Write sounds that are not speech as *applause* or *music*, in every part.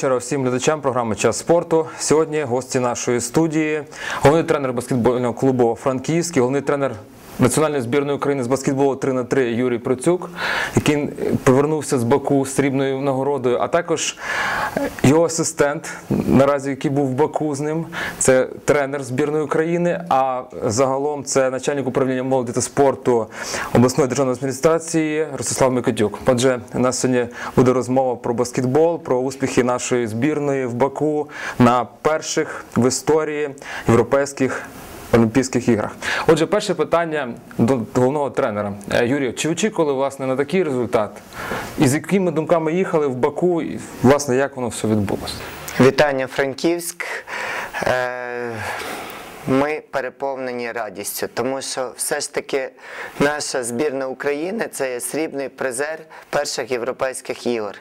Вечора всім глядачам програми Час спорту. Сьогодні гості нашої студії, головний тренер баскетбольного клубу Франківський, головний тренер національної збірної України з баскетболу 3 на 3 Юрій Процюк, який повернувся з Баку з срібною нагородою, а також його асистент, наразі який був в Баку з ним. Це тренер збірної України. А загалом це начальник управління молоді та спорту обласної державної адміністрації Ростислав Микитюк. Отже, у нас сьогодні буде розмова про баскетбол, про успіхи нашої збірної в Баку на перших в історії європейських. Олімпійських іграх. Отже, перше питання до головного тренера. Е, Юрій, чи очікували власне на такий результат? І з якими думками їхали в Баку, і власне як воно все відбулося? Вітання Франківськ. Е, Ми переповнені радістю, тому що все ж таки наша збірна України це є срібний призер перших європейських ігор.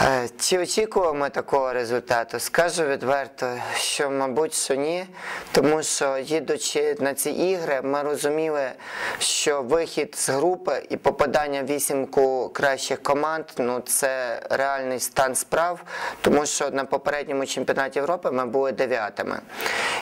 Е, Чи очікували ми такого результату? Скажу відверто, що, мабуть, що ні, тому що їдучи на ці ігри, ми розуміли, що вихід з групи і попадання в вісімку кращих команд ну це реальний стан справ, тому що на попередньому чемпіонаті Європи ми були дев'ятими.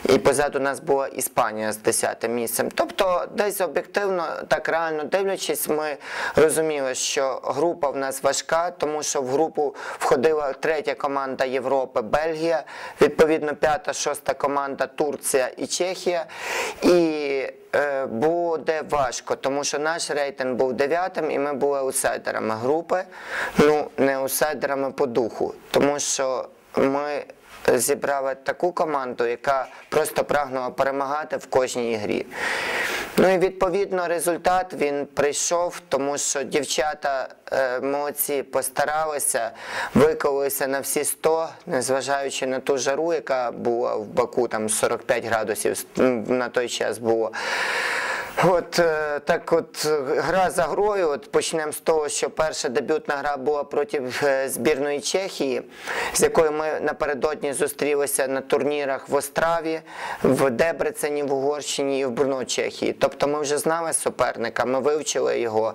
І позаду нас була Іспанія з 10 місцем. Тобто, десь об'єктивно, так реально дивлячись, ми розуміли, що група в нас важка, тому що в групу входила третя команда Європи Бельгія, відповідно п'ята, шоста команда Турція і Чехія. І е, буде важко, тому що наш рейтинг був дев'ятим, і ми були аутсайдерами групи, ну не аутсайдерами по духу, тому що ми зібрали таку команду, яка просто прагнула перемагати в кожній ігрі. Ну і відповідно результат він прийшов, тому що дівчата е, молодці постаралися, виколилися на всі 100, незважаючи на ту жару, яка була в Баку, там 45 градусів на той час було. От е, так, от е, гра за грою. От почнемо з того, що перша дебютна гра була проти е, збірної Чехії, з якою ми напередодні зустрілися на турнірах в Остраві, в Дебрецені, в Угорщині і в Брно, Чехії. Тобто ми вже знали суперника, ми вивчили його.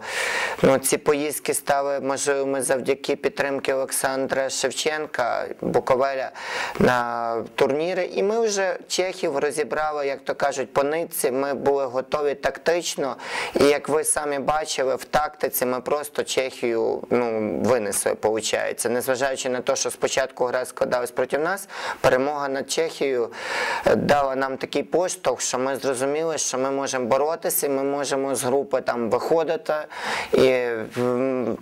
Ну, ці поїздки стали можливими завдяки підтримки Олександра Шевченка, Буковеля на турніри. І ми вже чехів розібрали, як то кажуть, по нитці. Ми були готові тактично. І як ви самі бачили, в тактиці ми просто Чехію ну, винесли, виходить. Незважаючи на те, що спочатку гра складалась проти нас, перемога над Чехією е, дала нам такий поштовх, що ми зрозуміли, що ми можемо боротися, ми можемо з групи там виходити. І,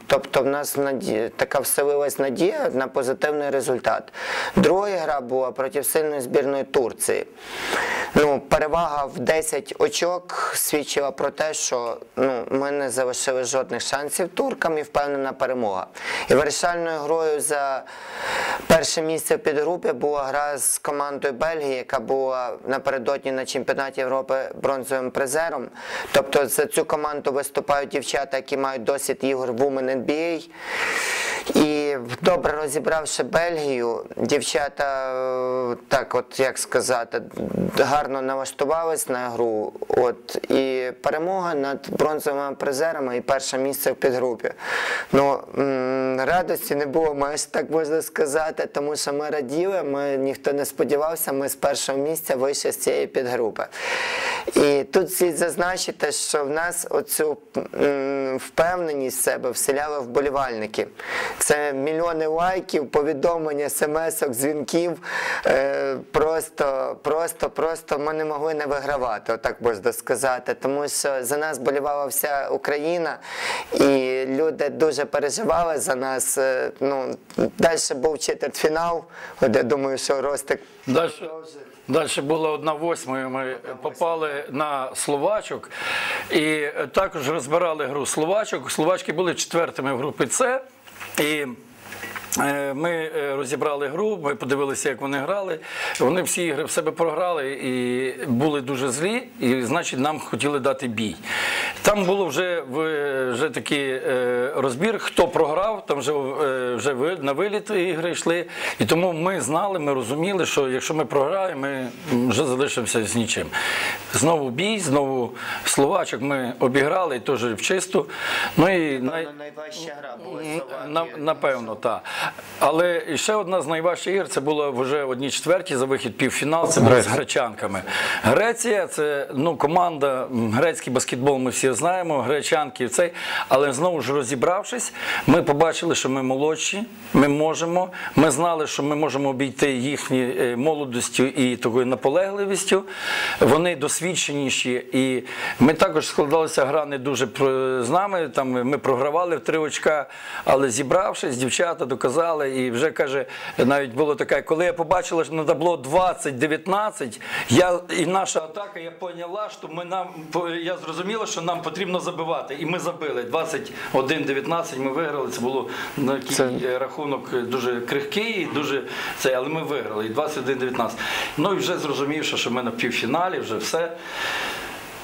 тобто в нас наді... така вселилась надія на позитивний результат. Друга гра була проти сильної збірної Турції. Ну, перевага в 10 очок свідчила про те, що ну, ми не залишили жодних шансів туркам і впевнена перемога. І вирішальною грою за перше місце в підгрупі була гра з командою Бельгії, яка була напередодні на чемпіонаті Європи бронзовим призером. Тобто за цю команду виступають дівчата, які мають досвід ігор Women NBA. І добре розібравши Бельгію, дівчата, е, так от як сказати, гарно налаштувались на гру. От і перемога над бронзовими призерами і перше місце в підгрупі. Ну радості не було майже так можна сказати, тому що ми раділи. Ми ніхто не сподівався. Ми з першого місця вийшли з цієї підгрупи. І тут слід зазначити, що в нас оцю впевненість в себе вселяли вболівальники. Це мільйони лайків, повідомлень, смс-ок, дзвінків. Е, просто, просто, просто ми не могли не вигравати, отак можна сказати. Тому що за нас болівала вся Україна, і люди дуже переживали за нас. Е, Ну, далі був четвертьфінал, от я думаю, що Ростик Далі, далі була одна восьмою. Ми попали на словачок і також розбирали гру словачок. Словачки були четвертими в групі С. І е, ми е, розібрали гру, ми подивилися, як вони грали. Вони всі ігри в себе програли і були дуже злі, і значить нам хотіли дати бій. Там було вже, вже такий е, розбір, хто програв, там вже, е, вже на виліт ігри йшли. І тому ми знали, ми розуміли, що якщо ми програємо, ми вже залишимося з нічим. Знову бій, знову словачок ми обіграли, теж в чисту. Ну і най... найважча гра була На, напевно, так. Але ще одна з найважчих ігор це було вже одні четверті за вихід півфінал. Це було з гречанками. Греція це ну, команда, грецький баскетбол ми всі знаємо, гречанки цей. Але знову ж розібравшись, ми побачили, що ми молодші, ми можемо. Ми знали, що ми можемо обійти їхні е, молодостю і такою наполегливістю. Вони досвідченіші, і ми також складалася гра не дуже з нами. Там ми програвали в три очка, але зібравшись, дівчата доказали. І вже каже, навіть було таке, коли я побачила, що на табло 20-19, я і наша атака, я поняла, що ми нам я зрозуміла, що нам потрібно забивати. І ми забили 21-19, Ми виграли. Це було на такий Це- рахунок дуже крихкий, дуже це, але ми виграли. І 21-19. Ну і вже зрозумівши, що ми на півфіналі, вже все.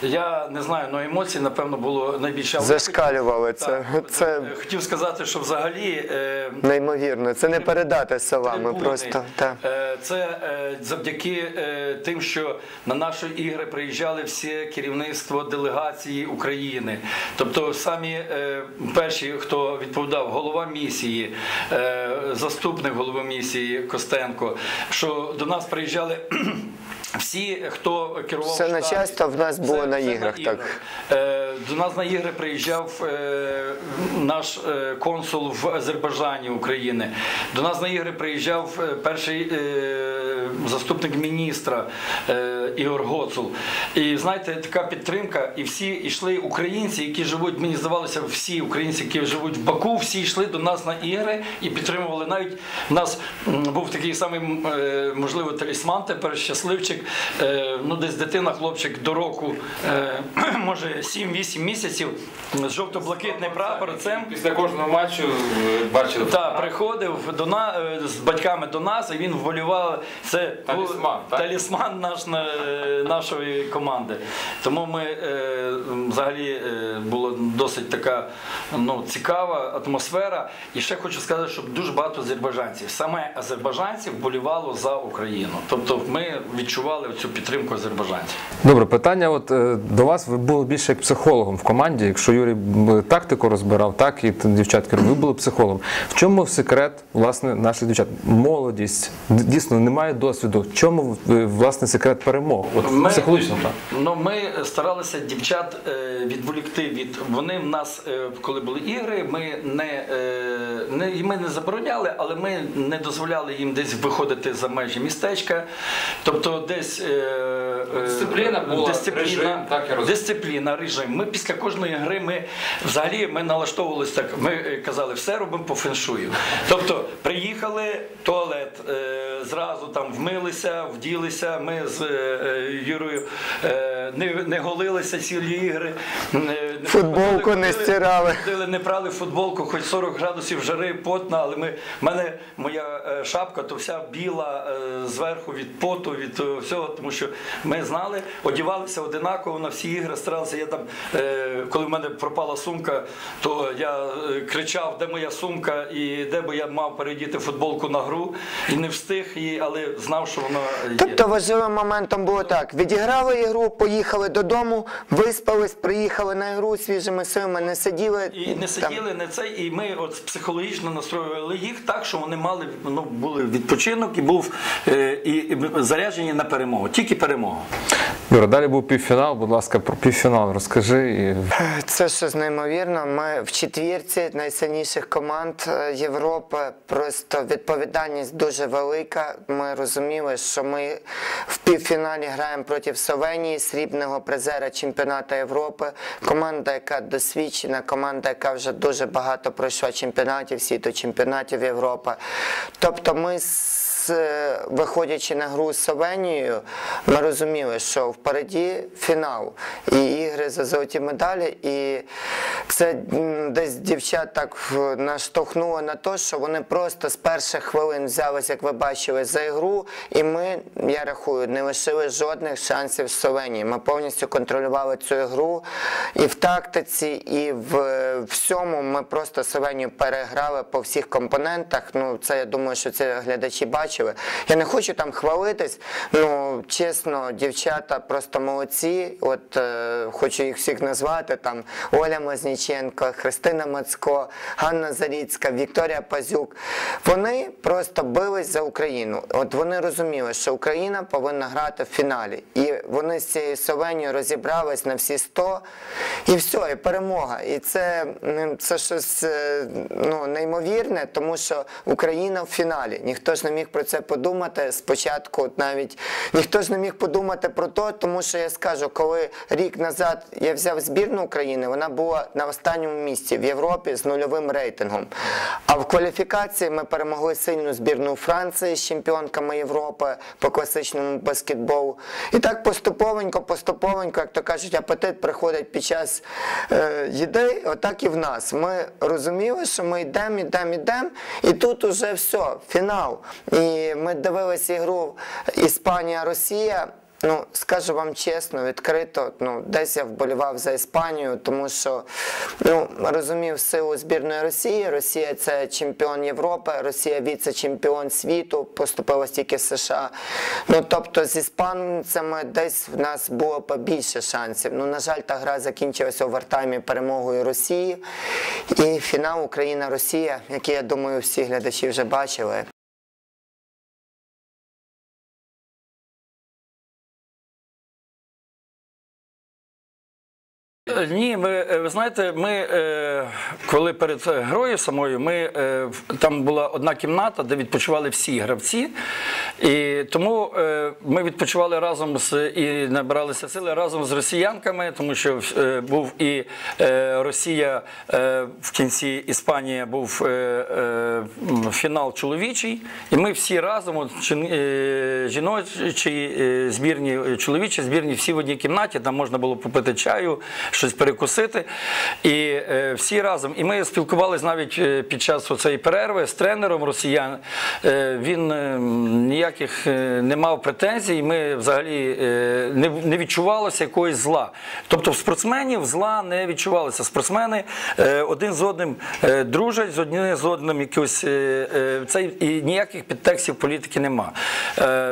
Я не знаю, але емоцій, напевно, було найбільше. Зашкалювали це. Так, Це е, Хотів сказати, що взагалі. е, неймовірно. Це не передати словами. Просто так. е, Це е, завдяки е, тим, що на наші ігри приїжджали всі керівництво делегації України. Тобто самі е, перші, хто відповідав, голова місії, е, заступник голови місії Костенко, що до нас приїжджали. Всі, хто керував Все начальство в нас було Все- на все іграх, так. Е, До нас на ігри приїжджав е, наш е, консул в Азербайджані України. До нас на ігри приїжджав перший заступник міністра Ігор Гоцул. І знаєте, така підтримка, і всі йшли українці, які живуть, мені здавалося, всі українці, які живуть в Баку, всі йшли до нас на ігри і підтримували. Навіть у нас був такий самий, можливо, талісман тепер щасливчик. Е, Ну, десь дитина, хлопчик до року, е, *clears throat* може 7-8 місяців, з жовто-блакитний прапор. Це Після кожного матчу е, бачили. так, приходив до на, е, з батьками до нас, і він вболівав. Це Талісман, так? талісман наш, на- нашої команди. Тому ми взагалі була досить така ну, цікава атмосфера. І ще хочу сказати, що дуже багато азербайджанців. Саме азербайджанців вболівало за Україну. Тобто ми відчували цю підтримку азербайджанців. Добре, питання от е, до вас. Ви були більше як психологом в команді. Якщо Юрій тактику розбирав, так і дівчатки, ви були психологом. В чому секрет власне наших дівчат? Молодість дійсно немає досвіду. В чому е, власне секрет перемог? От психологічно так. Ну, ми старалися дівчат е, відволікти від. Вони в нас, е, коли були ігри, ми не, е, не, ми не забороняли, але ми не дозволяли їм десь виходити за межі містечка. Тобто десь. е, е, Дисципліна була, режим, так, я розумію. Дисципліна, режим. Ми після кожної гри ми взагалі ми налаштовувалися так. Ми казали, все робимо по феншую. Тобто приїхали, туалет, е, зразу там вмилися, вділися. Ми з е, Юрою е, не, не голилися цілі ігри. Не- не Футболку не стирали. ходили, не прали футболку, хоч 40 градусів жари, потна, але ми, мене моя е, шапка, то вся біла е, зверху від поту, від е, всього, тому що ми знали, одівалися одинаково на всі ігри, старалися. Я там, коли в мене пропала сумка, то я кричав, де моя сумка, і де би я мав передіти футболку на гру, і не встиг її, але знав, що вона є. Тобто важливим моментом було так: відіграли ігру, поїхали додому, виспались, приїхали на ігру свіжими силами, не сиділи. І не там. сиділи не це, і ми от психологічно настроювали їх так, що вони мали ну були відпочинок і був е, і, і заряджені на перемогу, тільки перемогу. Юра, далі був півфінал. Будь ласка, про півфінал розкажи. І... Це щось неймовірно. Ми в четвірці найсильніших команд е, Європи. Просто відповідальність дуже велика. Ми розуміли, що ми в півфіналі граємо проти Словенії, срібного призера чемпіонату Європи. Команда, яка досвідчена, команда, яка вже дуже багато пройшла чемпіонатів, світу чемпіонатів Європи. Тобто ми з е, виходячи на гру з Словенією, ми розуміли, що впереді фінал і ігри за золоті медалі. І це десь дівчат так наштовхнуло на те, що вони просто з перших хвилин взялися, як ви бачили, за ігру, і ми, я рахую, не лишили жодних шансів Словенії. Ми повністю контролювали цю ігру і в тактиці, і в всьому ми просто Словенію переграли по всіх компонентах. Ну, це я думаю, що це глядачі бачили. Я не хочу там хвалитись. Ну, чесно, дівчата просто молодці. От е, хочу їх всіх назвати. Там Оля Мазніченко, Христина Мацько, Ганна Заріцька, Вікторія Пазюк. Вони просто бились за Україну. От вони розуміли, що Україна повинна грати в фіналі. І вони з цією Словенією розібрались на всі 100 і все, і перемога. І це, це щось е, ну, неймовірне, тому що Україна в фіналі. Ніхто ж не міг про це подумати спочатку, навіть ніхто ж не міг подумати про то, тому що я скажу, коли рік назад я взяв збірну України, вона була на останньому місці в Європі з нульовим рейтингом. А в кваліфікації ми перемогли сильну збірну Франції з чемпіонками Європи по класичному баскетболу. І так поступовенько, поступовенько, як то кажуть, апетит приходить під час е, їди, отак і в нас. Ми розуміли, що ми йдемо, йдемо, йдемо, і тут уже все, фінал. І ми дивилися ігру Іспанія-Росія. Ну, скажу вам чесно, відкрито, ну, десь я вболівав за Іспанію, тому що ну, розумів силу збірної Росії. Росія це чемпіон Європи, Росія віце-чемпіон світу, поступилась тільки США. Ну, тобто з іспанцями десь в нас було побільше шансів. Ну, на жаль, та гра закінчилася у вартаймі перемогою Росії. І фінал Україна-Росія, який, я думаю, всі глядачі вже бачили. Ні, ми е, ви знаєте, ми е, коли перед грою самою, ми е, там була одна кімната, де відпочивали всі гравці, і тому е, ми відпочивали разом з і набиралися сили разом з росіянками, тому що е, був і е, Росія е, в кінці Іспанія був е, е, фінал чоловічий, і ми всі разом, е, жіночі е, збірні, е, чоловічі збірні, всі в одній кімнаті, там можна було попити чаю, щось перекусити. І е, всі разом. І ми спілкувалися навіть е, під час цієї перерви з тренером росіян. Е, він ніяких не мав претензій. Ми взагалі не, відчувалося якогось зла. Тобто в спортсменів зла не відчувалося. Спортсмени один з одним дружать, з одним з одним якось цей і ніяких підтекстів політики нема.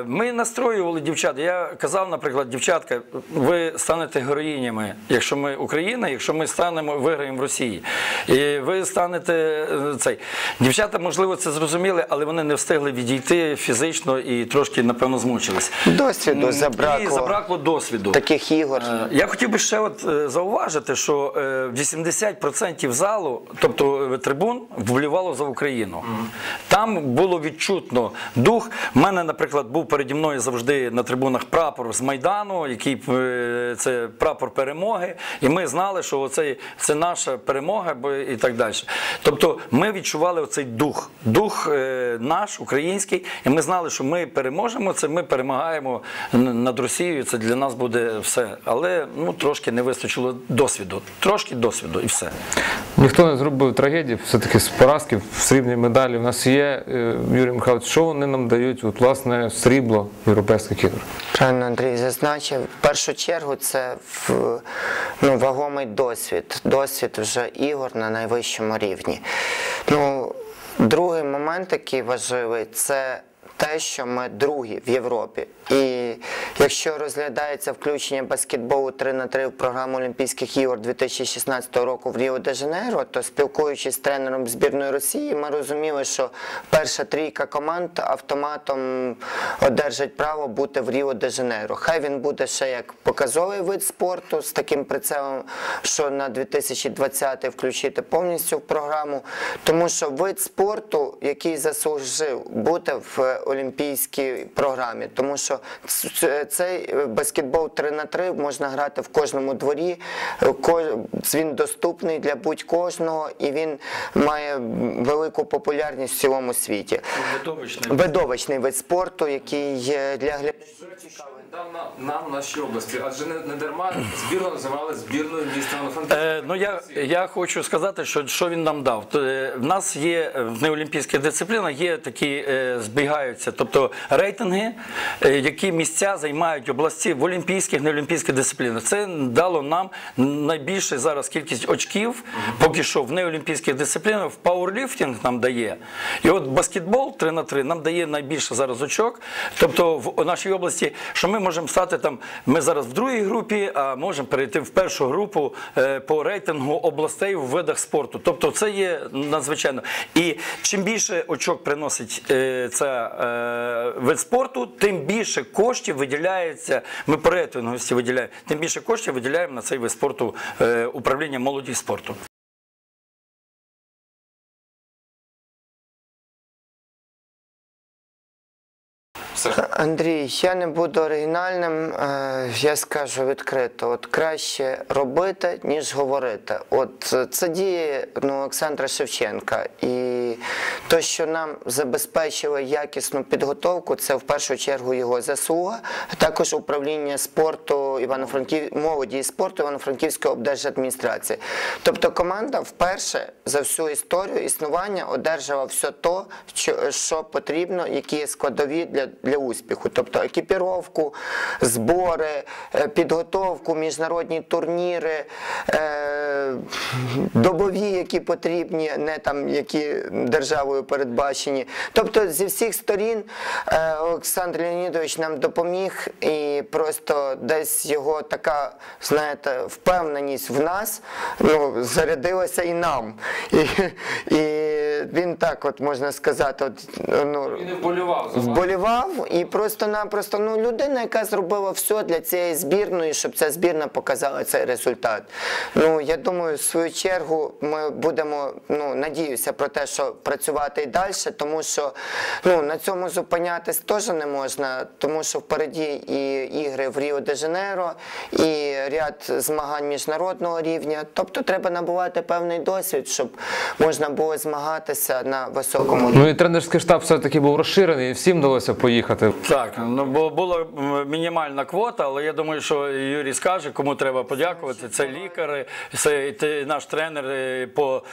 Ми настроювали дівчат. Я казав, наприклад, дівчатка, ви станете героїнями, якщо ми Україна, якщо ми станемо, виграємо в Росії. І ви станете е, цей. Дівчата, можливо, це зрозуміли, але вони не встигли відійти фізично і трошки, напевно, змучились. Досвіду І забракло забракло досвіду. таких ігор. Е, Я хотів би ще от е, зауважити, що е, 80% залу, тобто трибун, вболівало за Україну. Там було відчутно дух. У мене, наприклад, був переді мною завжди на трибунах прапор з Майдану, який це прапор перемоги. І ми знали, що оцей, це наша перемога і так далі. Тобто ми відчували оцей дух, дух е, наш, український, і ми знали, що ми переможемо це, ми перемагаємо над Росією. Це для нас буде все. Але ну трошки не вистачило досвіду. Трошки досвіду і все. Ніхто не зробив трагедії, все-таки з поразки, срібні медалі. У нас є, е, Юрій Михайлович, що вони нам дають, от, власне, срібло європейських ігор? Правильно Андрій зазначив. В першу чергу це ну, вагомий досвід. Досвід вже ігор на найвищому рівні. Ну, другий момент, який важливий, це те, що ми другі в Європі. І якщо розглядається включення баскетболу 3 на 3 в програму Олімпійських ігор 2016 року в Ріо де Жанейро, то спілкуючись з тренером збірної Росії, ми розуміли, що перша трійка команд автоматом одержать право бути в Ріо де Жанейро. Хай він буде ще як показовий вид спорту з таким прицелом, що на 2020 включити повністю в програму, тому що вид спорту, який заслужив бути в олімпійській програмі, тому що цей баскетбол 3 на 3 можна грати в кожному дворі. ко- Він доступний для будь-кожного і він має велику популярність в цілому світі. Видовищний вид спорту, який е, для глядачів цікавий. Дав нам, нам нашій області, адже не, не дарма збірну називали збірною міста. Е, ну я, я хочу сказати, що, що він нам дав. То, е, В нас є в неолімпійських дисциплінах є такі е, збігаються, тобто рейтинги, е, які місця займають області в олімпійських, неолімпійських дисциплінах. Це дало нам найбільше зараз кількість очків, поки що в неолімпійських дисциплінах в пауерліфтинг нам дає. І от баскетбол 3 на 3 нам дає найбільше зараз очок. Тобто в нашій області, що ми можемо стати там, ми зараз в другій групі, а можемо перейти в першу групу е, по рейтингу областей в видах спорту. Тобто це є надзвичайно. І чим більше очок приносить це е, вид спорту, тим більше коштів виділяється. Ми по рейтингості виділяємо, тим більше коштів виділяємо на цей вид спорту е, управління молоді спорту. Андрій, я не буду оригінальним, е, я скажу відкрито: от краще робити, ніж говорити. От е, це діє ну, Олександра Шевченка. І те, що нам забезпечило якісну підготовку, це в першу чергу його заслуга, а також управління спорту Івано-Франків молоді і спорту Івано-Франківської облдержадміністрації. Тобто команда вперше за всю історію існування одержала все то, що потрібно, які є складові для, для успіху. Тобто екіпіровку, збори, е, підготовку, міжнародні турніри, е, добові, які потрібні, не там які державою передбачені. Тобто зі всіх сторін е, Олександр Леонідович нам допоміг і просто десь його така, знаєте, впевненість в нас ну, зарядилася і нам. І, і він так, от можна сказати, от, ну, Він вболівав вболівав і просто-напросто ну, людина, яка зробила все для цієї збірної, щоб ця збірна показала цей результат. Ну, я думаю, в свою чергу ми будемо, ну, надіюся про те, що працювати і далі, тому що ну, на цьому зупинятись теж не можна, тому що впереді і ігри в Ріо-де-Жанейро, і ряд змагань міжнародного рівня. Тобто треба набувати певний досвід, щоб можна було змагатися на високому рівні. Ну і тренерський штаб все-таки був розширений, і всім вдалося поїхати. Так, ну бо була мінімальна квота, але я думаю, що Юрій скаже, кому треба подякувати. Це лікар, це наш тренер е, по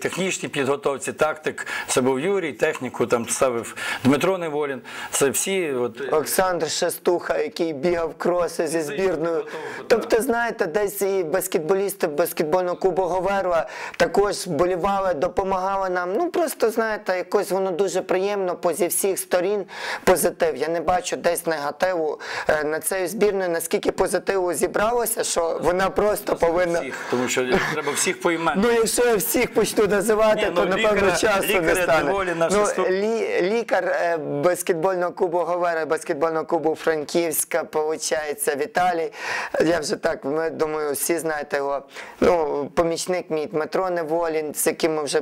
технічній підготовці, тактик. Це був Юрій, техніку там ставив Дмитро Неволін. Це всі. От, Олександр Шестуха, який бігав кроси зі збірною. Тобто, знаєте, десь і баскетболісти баскетбольного клубу Говерла також болівали, допомагали нам. Ну просто знаєте, якось воно дуже приємно по зі всіх сторін позитив. Я не бачу десь негативу е, на цією збірною, наскільки позитиву зібралося, що вона просто повинна. всіх, тому що треба всіх поіменно. Ну, якщо я всіх почну називати, Ні, то ну, напевно лікаря- часу не стане. ну, лі, лікар е, баскетбольного клубу Говера, баскетбольного клубу Франківська, виходить, Віталій. Я вже так, ми думаю, всі знаєте його. Ну, помічник мій Дмитро Неволін, з яким ми вже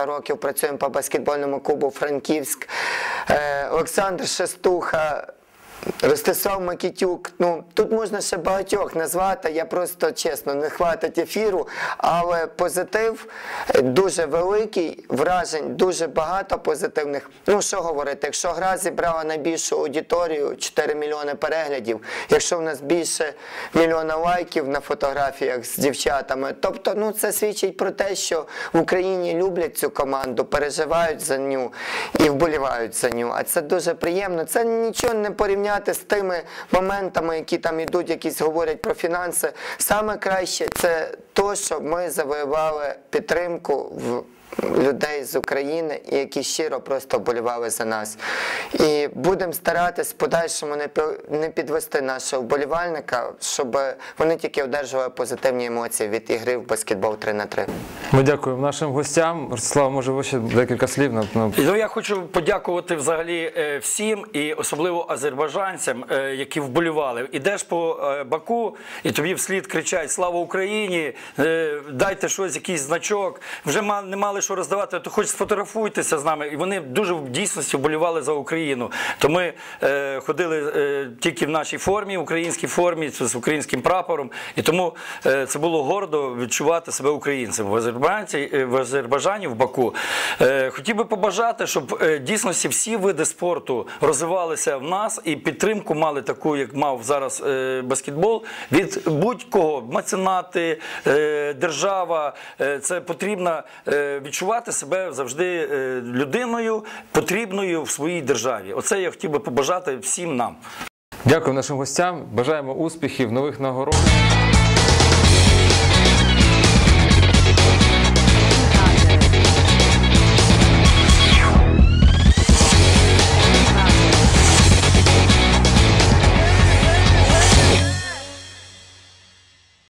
багато-багато років працюємо по баскетбольному клубу Франківськ. Е, Олександр Шестуха. Ростислав Макітюк, ну тут можна ще багатьох назвати. Я просто чесно не хватить ефіру, але позитив дуже великий, вражень дуже багато позитивних. Ну що говорити, якщо гра зібрала найбільшу аудиторію 4 мільйони переглядів, якщо в нас більше мільйона лайків на фотографіях з дівчатами, тобто ну це свідчить про те, що в Україні люблять цю команду, переживають за ню і вболівають за ню. А це дуже приємно. Це нічого не порівняти з тими моментами, які там ідуть, якісь говорять про фінанси. Саме краще це то, що ми завоювали підтримку в. Людей з України, які щиро просто вболівали за нас. І будемо старатись в подальшому не підвести нашого вболівальника, щоб вони тільки одержували позитивні емоції від ігри в баскетбол 3 на 3 Ми дякуємо нашим гостям. Ростислав, може, ви ще декілька слів Ну, я хочу подякувати взагалі е, всім і особливо азербайджанцям, е, які вболівали. Ідеш по е, Баку, і тобі вслід кричать Слава Україні! Дайте щось, якийсь значок. Вже ма- не мали що роздавати, то хоч сфотографуйтеся з нами. І вони дуже в дійсності вболівали за Україну. То ми е, ходили е, тільки в нашій формі, в українській формі, з українським прапором. І тому е, це було гордо відчувати себе українцем в Азербайджані. Е, в Азербайджані в Баку. Е, Хотів би побажати, щоб е, дійсності всі види спорту розвивалися в нас і підтримку мали таку, як мав зараз е, баскетбол, від будь-кого меценати, е, держава. Е, Це потрібно е, відчувати себе завжди е, людиною, потрібною в своїй державі. Оце я хотів би побажати всім нам. Дякую нашим гостям. Бажаємо успіхів, нових нагород.